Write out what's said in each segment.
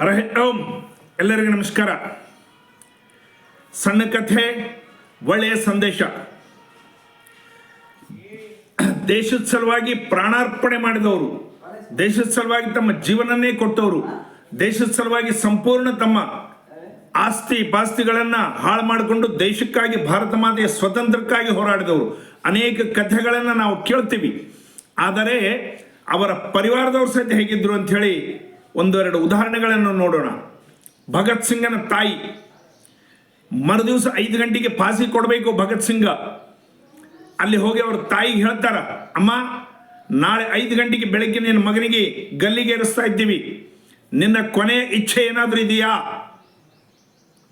ಹರ ಓಂ. ಎಲ್ಲರಿಗೂ ನಮಸ್ಕಾರ. ಸಣ್ಣ ಕಥೆ, ಒಳ್ಳೆಯ ಸಂದೇಶ. ದೇಶದ ಸಲುವಾಗಿ ಪ್ರಾಣಾರ್ಪಣೆ ಮಾಡಿದವರು, ದೇಶದ ಸಲುವಾಗಿ ತಮ್ಮ ಜೀವನನ್ನೇ ಕೊಟ್ಟವರು, ದೇಶದ ಸಲುವಾಗಿ ಸಂಪೂರ್ಣ ತಮ್ಮ ಆಸ್ತಿ ಪಾಸ್ತಿಗಳನ್ನು ಹಾಳು ಮಾಡಿಕೊಂಡು ದೇಶಕ್ಕಾಗಿ, ಭಾರತ ಮಾತೆಯ ಸ್ವತಂತ್ರಕ್ಕಾಗಿ ಹೋರಾಡಿದವರು. ಅನೇಕ ಕಥೆಗಳನ್ನು ನಾವು ಕೇಳ್ತೀವಿ. ಆದರೆ ಅವರ ಪರಿವಾರದವ್ರ ಸಹಿತ ಹೇಗಿದ್ರು ಅಂತ ಹೇಳಿ ಒಂದೆರಡು ಉದಾಹರಣೆಗಳನ್ನು ನೋಡೋಣ. ಭಗತ್ ಸಿಂಗನ ತಾಯಿ. ಮರುದಿವಸ ಐದು ಗಂಟೆಗೆ ಪಾಸಿ ಕೊಡಬೇಕು ಭಗತ್ ಸಿಂಗ. ಅಲ್ಲಿ ಹೋಗಿ ಅವ್ರ ತಾಯಿಗೆ ಹೇಳ್ತಾರ, ಅಮ್ಮ, ನಾಳೆ ಐದು ಗಂಟೆಗೆ ಬೆಳಗ್ಗೆ ನಿನ್ನ ಮಗನಿಗೆ ಗಲ್ಲಿಗೆ ಏರಿಸ್ತಾ ಇದ್ದೀವಿ. ನಿನ್ನ ಕೊನೆಯ ಇಚ್ಛೆ ಏನಾದರೂ ಇದೆಯಾ?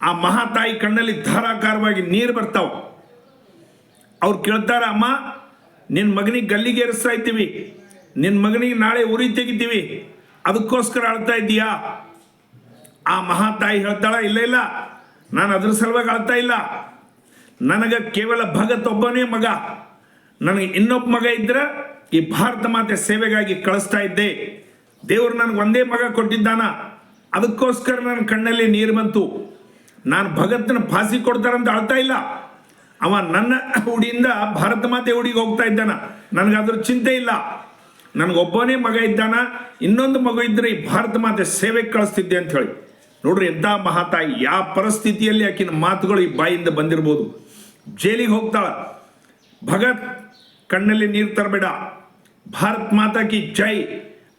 ಆ ಮಹಾತಾಯಿ ಕಣ್ಣಲ್ಲಿ ಧಾರಾಕಾರವಾಗಿ ನೀರು ಬರ್ತಾವ. ಅವ್ರು ಕೇಳ್ತಾರ, ಅಮ್ಮ, ನಿನ್ನ ಮಗನಿಗೆ ಗಲ್ಲಿಗೆ ಏರಿಸ್ತಾ ಇದ್ದೀವಿ. ನಿನ್ನ ಮಗನಿಗೆ ನಾಳೆ ಉರಿ ತೆಗಿತೀವಿ. ಅದಕ್ಕೋಸ್ಕರ ಅಳ್ತಾ ಇದ್ದೀಯಾ? ಆ ಮಹಾತಾಯಿ ಹೇಳ್ತಾಳ, ಇಲ್ಲ ಇಲ್ಲ, ನಾನು ಅದ್ರ ಸಲುವಾಗಿ ಅಳ್ತಾ ಇಲ್ಲ. ನನಗೆ ಕೇವಲ ಭಗತ್ ಒಬ್ಬನೇ ಮಗ. ನನಗೆ ಇನ್ನೊಬ್ಬ ಮಗ ಇದ್ರೆ ಈ ಭಾರತ ಮಾತೆ ಸೇವೆಗಾಗಿ ಕಳಿಸ್ತಾ ಇದ್ದೆ. ದೇವರು ನನಗೆ ಒಂದೇ ಮಗ ಕೊಟ್ಟಿದ್ದಾನ. ಅದಕ್ಕೋಸ್ಕರ ನನ್ನ ಕಣ್ಣಲ್ಲಿ ನೀರು ಬಂತು. ನಾನು ಭಗತ್ನ ಫಾಸಿ ಕೊಡ್ತಾರಂತ ಅಳ್ತಾ ಇಲ್ಲ. ಅವ ನನ್ನ ಉಡಿಯಿಂದ ಭಾರತ ಮಾತೆ ಹುಡಿಗೆ ಹೋಗ್ತಾ ಇದ್ದಾನ. ನನಗೆ ಅದ್ರ ಚಿಂತೆ ಇಲ್ಲ. ನನಗೊಬ್ಬನೇ ಮಗ ಇದ್ದಾನ, ಇನ್ನೊಂದು ಮಗು ಇದ್ದರೆ ಈ ಭಾರತ ಮಾತೆ ಸೇವೆಗೆ ಕಳಿಸ್ತಿದ್ದೆ ಅಂತ ಹೇಳಿ. ನೋಡ್ರಿ ಎಂಥ ಮಹಾತಾಯಿ ಯಾವ ಪರಿಸ್ಥಿತಿಯಲ್ಲಿ ಆಕಿನ ಮಾತುಗಳು ಈ ಬಾಯಿಂದ ಬಂದಿರ್ಬೋದು. ಜೈಲಿಗೆ ಹೋಗ್ತಾಳ. ಭಗತ್, ಕಣ್ಣಲ್ಲಿ ನೀರು ತರಬೇಡ. ಭಾರತ್ ಮಾತಾಕಿ ಜೈ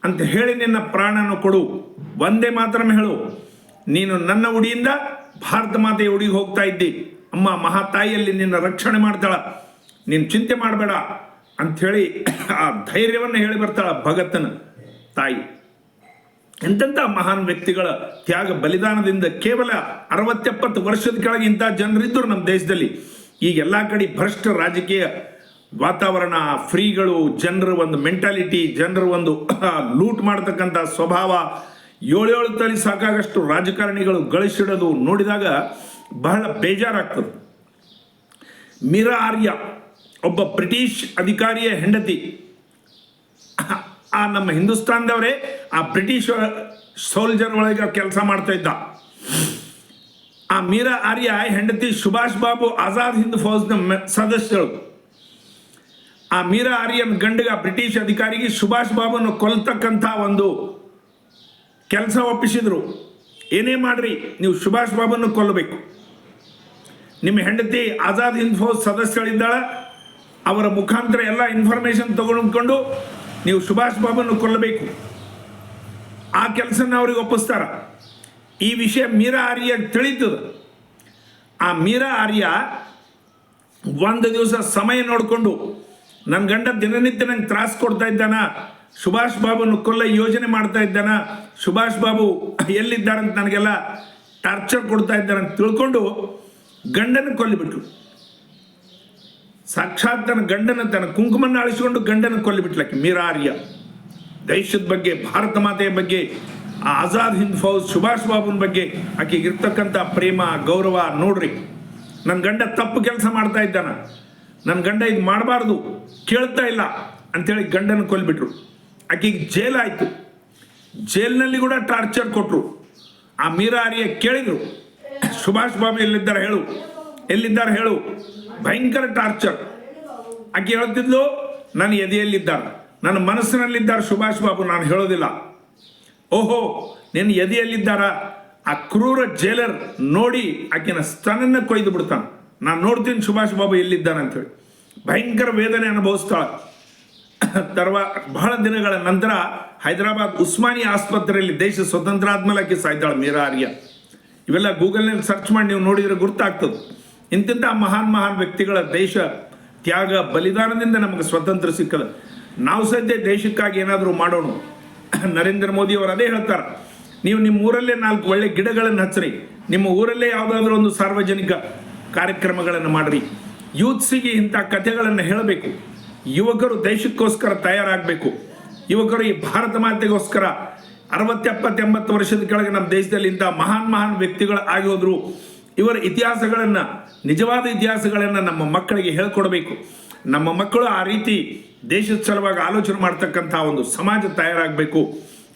ಅಂತ ಹೇಳಿ ನಿನ್ನ ಪ್ರಾಣನ ಕೊಡು. ಒಂದೇ ಮಾತ್ರ ಹೇಳು. ನೀನು ನನ್ನ ಉಡಿಯಿಂದ ಭಾರತ ಮಾತೆಯ ಉಡಿಗೆ ಹೋಗ್ತಾ ಇದ್ದಿ. ಅಮ್ಮ ಮಹಾತಾಯಿಯಲ್ಲಿ ನಿನ್ನ ರಕ್ಷಣೆ ಮಾಡ್ತಾಳ. ನೀನು ಚಿಂತೆ ಮಾಡಬೇಡ. ಅಂಥೇಳಿ ಆ ಧೈರ್ಯವನ್ನು ಹೇಳಿ ಬರ್ತಾಳ ಭಗತನ ತಾಯಿ. ಎಂತೆಂಥ ಮಹಾನ್ ವ್ಯಕ್ತಿಗಳ ತ್ಯಾಗ ಬಲಿದಾನದಿಂದ ಕೇವಲ ಅರವತ್ತೆಪ್ಪತ್ತು ವರ್ಷದ ಕೆಳಗೆ ಇಂಥ ಜನರಿದ್ದರು ನಮ್ಮ ದೇಶದಲ್ಲಿ. ಈಗ ಎಲ್ಲ ಕಡೆ ಭ್ರಷ್ಟ ರಾಜಕೀಯ ವಾತಾವರಣ, ಫ್ರೀಗಳು, ಜನರ ಒಂದು ಮೆಂಟಾಲಿಟಿ ಜನರ ಒಂದು ಲೂಟ್ ಮಾಡ್ತಕ್ಕಂಥ ಸ್ವಭಾವ. ಏಳೇಳು ತಲೆ ಸಾಕಾಗಷ್ಟು ರಾಜಕಾರಣಿಗಳು ಗಳಿಸಿಡೋದು ನೋಡಿದಾಗ ಬಹಳ ಬೇಜಾರಾಗ್ತದೆ. ಮೀರಾ ಆರ್ಯ ಒಬ್ಬ ಬ್ರಿಟಿಷ್ ಅಧಿಕಾರಿಯ ಹೆಂಡತಿ. ಆ ನಮ್ಮ ಹಿಂದೂಸ್ತಾನದವರೇ ಆ ಬ್ರಿಟಿಷ್ ಸೋಲ್ಜರ್ ಒಳಗೆ ಕೆಲಸ ಮಾಡ್ತಾ ಇದ್ದ. ಆ ಮೀರಾ ಆರ್ಯ ಹೆಂಡತಿ ಸುಭಾಷ್ ಬಾಬು ಆಜಾದ್ ಹಿಂದ್ ಫೌಜ್ನ ಸದಸ್ಯರು. ಆ ಮೀರಾ ಆರ್ಯನ್ ಗಂಡಗ ಬ್ರಿಟಿಷ್ ಅಧಿಕಾರಿಗೆ ಸುಭಾಷ್ ಬಾಬುನ ಕೊಲ್ತಕ್ಕಂಥ ಒಂದು ಕೆಲಸ ಒಪ್ಪಿಸಿದ್ರು. ಏನೇ ಮಾಡ್ರಿ, ನೀವು ಸುಭಾಷ್ ಬಾಬುನ ಕೊಲ್ಲಬೇಕು ನಿಮ್ಮ ಹೆಂಡತಿ ಆಜಾದ್ ಹಿಂದ್ ಫೌಜ್ ಸದಸ್ಯಳಿದ್ದಾಳ ಅವರ ಮುಖಾಂತರ ಎಲ್ಲ ಇನ್ಫಾರ್ಮೇಶನ್ ತಗೊಂಡ್ಕೊಂಡು ನೀವು ಸುಭಾಷ್ ಬಾಬುನ್ನು ಕೊಲ್ಲಬೇಕು. ಆ ಕೆಲಸನ ಅವ್ರಿಗೆ ಒಪ್ಪಿಸ್ತಾರ. ಈ ವಿಷಯ ಮೀರಾ ಆರ್ಯ ತಿಳಿತದ. ಆ ಮೀರಾ ಆರ್ಯ ಒಂದು ದಿವಸ ಸಮಯ ನೋಡಿಕೊಂಡು ನನ್ನ ಗಂಡ ದಿನನಿತ್ಯ ನಂಗೆ ತ್ರಾಸು ಕೊಡ್ತಾ ಇದ್ದಾನ? ಸುಭಾಷ್ ಬಾಬುನ ಕೊಲ್ಲ ಯೋಜನೆ ಮಾಡ್ತಾ ಇದ್ದಾನ? ಸುಭಾಷ್ ಬಾಬು ಎಲ್ಲಿದ್ದಾರಂತ ನನಗೆಲ್ಲ ಟಾರ್ಚರ್ ಕೊಡ್ತಾ ಇದ್ದಾರಂತ ತಿಳ್ಕೊಂಡು ಗಂಡನ ಕೊಲ್ಲಿಬಿಟ್ರು. ಸಾಕ್ಷಾತ್ ತನ್ನ ಗಂಡನ, ತನ್ನ ಕುಂಕುಮನ್ನು ಅಳಿಸಿಕೊಂಡು ಗಂಡನ ಕೊಲ್ಲಿಬಿಟ್ಲಕ್ಕೆ ಮೀರಾರ್ಯ. ದೇಶದ ಬಗ್ಗೆ, ಭಾರತ ಮಾತೆಯ ಬಗ್ಗೆ, ಆ ಆಜಾದ್ ಹಿಂದ್ ಫೌಜ್ ಸುಭಾಷ್ ಬಾಬುನ ಬಗ್ಗೆ ಆಕೆಗೆ ಇರ್ತಕ್ಕಂಥ ಪ್ರೇಮ, ಗೌರವ ನೋಡ್ರಿ. ನನ್ನ ಗಂಡ ತಪ್ಪು ಕೆಲಸ ಮಾಡ್ತಾ ಇದ್ದಾನ. ನನ್ನ ಗಂಡ ಇದು ಮಾಡಬಾರ್ದು, ಕೇಳ್ತಾ ಇಲ್ಲ ಅಂಥೇಳಿ ಗಂಡನ ಕೊಲ್ಬಿಟ್ರು ಆಕೆಗೆ ಜೈಲಾಯಿತು ಜೈಲಿನಲ್ಲಿ ಕೂಡ ಟಾರ್ಚರ್ ಕೊಟ್ಟರು ಆ ಮೀರಾರಿಯ ಕೇಳಿದರು ಕೇಳಿದ್ರು. ಸುಭಾಷ್ ಬಾಬು ಎಲ್ಲಿದ್ದಾರೆ ಹೇಳು. ಎಲ್ಲಿದ್ದಾರೆ ಹೇಳು. ಭಯಂಕರ ಟಾರ್ಚರ್ ಆಕೆ ಹೇಳ್ತಿದ್ಲು ನನ್ನ ಎದೆಯಲ್ಲಿದ್ದಾರೆ. ನನ್ನ ಮನಸ್ಸಿನಲ್ಲಿದ್ದಾರೆ ಸುಭಾಷ್ ಬಾಬು, ನಾನು ಹೇಳೋದಿಲ್ಲ. ಓಹೋ, ನಿನ್ನ ಎದೆಯಲ್ಲಿದ್ದಾರ? ಆ ಕ್ರೂರ ಜೈಲರ್ ನೋಡಿ ಆಕೆನ ಸ್ತನನ್ನ ಕೊಯ್ದು ಬಿಡ್ತಾನೆ. ನಾನು ನೋಡ್ತೀನಿ ಸುಭಾಷ್ ಬಾಬು ಎಲ್ಲಿದ್ದಾನೆ ಅಂತೇಳಿ. ಭಯಂಕರ ವೇದನೆ ಅನುಭವಿಸ್ತಾಳ. ತರ್ವ, ಬಹಳ ದಿನಗಳ ನಂತರ ಹೈದರಾಬಾದ್ ಉಸ್ಮಾನಿ ಆಸ್ಪತ್ರೆಯಲ್ಲಿ ದೇಶ ಸ್ವತಂತ್ರ ಆದ್ಮೇಲೆ ಆಕೆ ಸಾಯ್ತಾಳೆ ಮೀರಾ ಆರ್ಯ ಇವೆಲ್ಲ ಗೂಗಲ್ನಲ್ಲಿ ಸರ್ಚ್ ಮಾಡಿ ನೀವು ನೋಡಿದರೆ ಗುರ್ತಾಗ್ತದೆ. ಇಂತಿಂಥ ಮಹಾನ್ ಮಹಾನ್ ವ್ಯಕ್ತಿಗಳ ದೇಶ ತ್ಯಾಗ ಬಲಿದಾನದಿಂದ ನಮಗೆ ಸ್ವತಂತ್ರ ಸಿಕ್ಕದ. ನಾವು ಸದ್ಯ ದೇಶಕ್ಕಾಗಿ ಏನಾದರೂ ಮಾಡೋಣ. ನರೇಂದ್ರ ಮೋದಿ ಅವರು ಅದೇ ಹೇಳ್ತಾರೆ. ನೀವು ನಿಮ್ಮ ಊರಲ್ಲೇ ನಾಲ್ಕು ಒಳ್ಳೆ ಗಿಡಗಳನ್ನು ಹಚ್ಚಿರಿ. ನಿಮ್ಮ ಊರಲ್ಲೇ ಯಾವುದಾದ್ರೂ ಒಂದು ಸಾರ್ವಜನಿಕ ಕಾರ್ಯಕ್ರಮಗಳನ್ನು ಮಾಡ್ರಿ. ಯೂತ್ಸಿಗೆ ಇಂಥ ಕಥೆಗಳನ್ನು ಹೇಳಬೇಕು. ಯುವಕರು ದೇಶಕ್ಕೋಸ್ಕರ ತಯಾರಾಗಬೇಕು. ಯುವಕರು ಈ ಭಾರತ ಮಾತೆಗೋಸ್ಕರ ಅರವತ್ತೆಪ್ಪತ್ತು ಎಂಬತ್ತು ವರ್ಷದ ಕೆಳಗೆ ನಮ್ಮ ದೇಶದಲ್ಲಿ ಇಂಥ ಮಹಾನ್ ಮಹಾನ್ ವ್ಯಕ್ತಿಗಳು ಆಗಿ ಹೋದ್ರು. ಇವರ ಇತಿಹಾಸಗಳನ್ನು, ನಿಜವಾದ ಇತಿಹಾಸಗಳನ್ನು ನಮ್ಮ ಮಕ್ಕಳಿಗೆ ಹೇಳ್ಕೊಡ್ಬೇಕು. ನಮ್ಮ ಮಕ್ಕಳು ಆ ರೀತಿ ದೇಶದ ಸಲುವಾಗಿ ಆಲೋಚನೆ ಮಾಡ್ತಕ್ಕಂಥ ಒಂದು ಸಮಾಜ ತಯಾರಾಗಬೇಕು.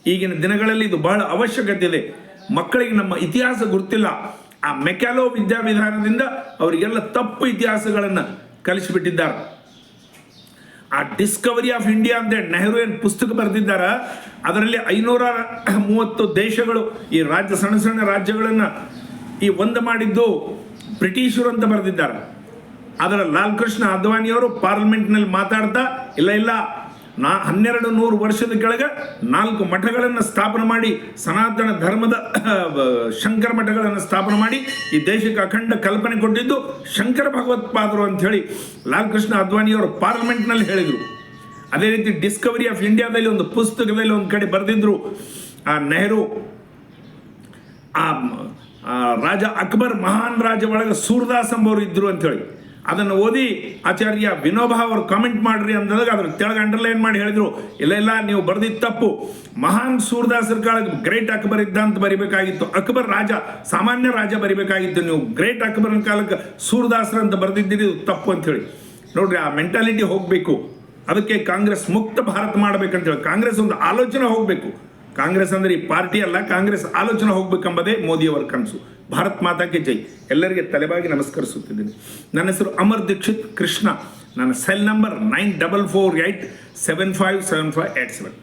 ಈಗಿನ ದಿನಗಳಲ್ಲಿ ಇದು ಬಹಳ ಅವಶ್ಯಕತೆ ಇದೆ ಮಕ್ಕಳಿಗೆ ನಮ್ಮ ಇತಿಹಾಸ ಗೊತ್ತಿಲ್ಲ. ಆ ಮೆಕ್ಯಾಲೋ ವಿದ್ಯಾವಿಧಾನದಿಂದ ಅವರಿಗೆಲ್ಲ ತಪ್ಪು ಇತಿಹಾಸಗಳನ್ನು ಕಲಿಸಿಬಿಟ್ಟಿದ್ದಾರೆ. ಆ ಡಿಸ್ಕವರಿ ಆಫ್ ಇಂಡಿಯಾ ಅಂತ ನೆಹರು ಏನು ಪುಸ್ತಕ ಬರೆದಿದ್ದಾರ? ಅದರಲ್ಲಿ ಐನೂರ ಮೂವತ್ತು ದೇಶಗಳು ಈ ರಾಜ್ಯ ಸಣ್ಣ ಸಣ್ಣ ರಾಜ್ಯಗಳನ್ನು ಈ ಒಂದು ಮಾಡಿದ್ದು ಬ್ರಿಟಿಷರು ಅಂತ ಬರೆದಿದ್ದಾರೆ. ಅದರ ಲಾಲ್ ಕೃಷ್ಣ ಅದ್ವಾನಿಯವರು ಪಾರ್ಲಿಮೆಂಟ್ನಲ್ಲಿ ಮಾತಾಡ್ತಾ, ಇಲ್ಲ ಇಲ್ಲ, ನಾ ಹನ್ನೆರಡು ನೂರು ವರ್ಷದ ಕೆಳಗೆ ನಾಲ್ಕು ಮಠಗಳನ್ನು ಸ್ಥಾಪನೆ ಮಾಡಿ, ಸನಾತನ ಧರ್ಮದ ಶಂಕರ ಮಠಗಳನ್ನು ಸ್ಥಾಪನೆ ಮಾಡಿ, ಈ ದೇಶಕ್ಕೆ ಅಖಂಡ ಕಲ್ಪನೆ ಕೊಟ್ಟಿದ್ದು ಶಂಕರ ಭಗವತ್ಪಾದರು ಅಂತ ಹೇಳಿ ಲಾಲ್ ಕೃಷ್ಣ ಅದ್ವಾನಿಯವರು ಪಾರ್ಲಿಮೆಂಟ್ನಲ್ಲಿ ಹೇಳಿದರು. ಅದೇ ರೀತಿ ಡಿಸ್ಕವರಿ ಆಫ್ ಇಂಡಿಯಾದಲ್ಲಿ ಒಂದು ಪುಸ್ತಕದಲ್ಲಿ ಒಂದು ಕಡೆ ಬರೆದಿದ್ರು, ಆ ನೆಹರು ಆ ಆ ರಾಜ ಅಕ್ಬರ್ ಮಹಾನ್ ರಾಜ ಒಳಗೆ ಸೂರ್ದಾಸ್ ಎಂಬವರು ಇದ್ದರು ಅಂತೇಳಿ. ಅದನ್ನು ಓದಿ ಆಚಾರ್ಯ ವಿನೋಬಾ ಅವರು ಕಾಮೆಂಟ್ ಮಾಡ್ರಿ ಅಂದಾಗ ಅದ್ರ ತೆಳಗೆ ಅಂಡರ್ಲೈನ್ ಮಾಡಿ ಹೇಳಿದ್ರು, ಇಲ್ಲ ಇಲ್ಲ, ನೀವು ಬರ್ದಿದ್ದು ತಪ್ಪು. ಮಹಾನ್ ಸೂರ್ದಾಸರ ಕಾಲಕ್ಕೆ ಗ್ರೇಟ್ ಅಕ್ಬರ್ ಇದ್ದ ಅಂತ ಬರಿಬೇಕಾಗಿತ್ತು. ಅಕ್ಬರ್ ರಾಜ, ಸಾಮಾನ್ಯ ರಾಜ ಬರಿಬೇಕಾಗಿತ್ತು. ನೀವು ಗ್ರೇಟ್ ಅಕ್ಬರ್ನ ಕಾಲಕ್ಕೆ ಸೂರ್ದಾಸರ ಅಂತ ಬರೆದಿದ್ದೀರಿ ತಪ್ಪು ಅಂತೇಳಿ. ನೋಡ್ರಿ, ಆ ಮೆಂಟಾಲಿಟಿ ಹೋಗಬೇಕು. ಅದಕ್ಕೆ ಕಾಂಗ್ರೆಸ್ ಮುಕ್ತ ಭಾರತ ಮಾಡ್ಬೇಕಂತೇಳಿ. ಕಾಂಗ್ರೆಸ್ ಒಂದು ಆಲೋಚನೆ ಹೋಗಬೇಕು. ಕಾಂಗ್ರೆಸ್ ಅಂದ್ರೆ ಈ ಪಾರ್ಟಿ ಅಲ್ಲ, ಕಾಂಗ್ರೆಸ್ ಆಲೋಚನೆ ಹೋಗ್ಬೇಕೆಂಬುದೇ ಮೋದಿಯವರ ಕನಸು. ಭಾರತ್ ಮಾತಾಕ್ಕೆ ಜೈ. ಎಲ್ಲರಿಗೆ ತಲೆಬಾಗಿ ನಮಸ್ಕರಿಸುತ್ತಿದ್ದೀನಿ. ನನ್ನ ಹೆಸರು ಅಮರ್ ದೀಕ್ಷಿತ್ ಕೃಷ್ಣ. ನನ್ನ cell number nine double four eight seven five seven five eight seven.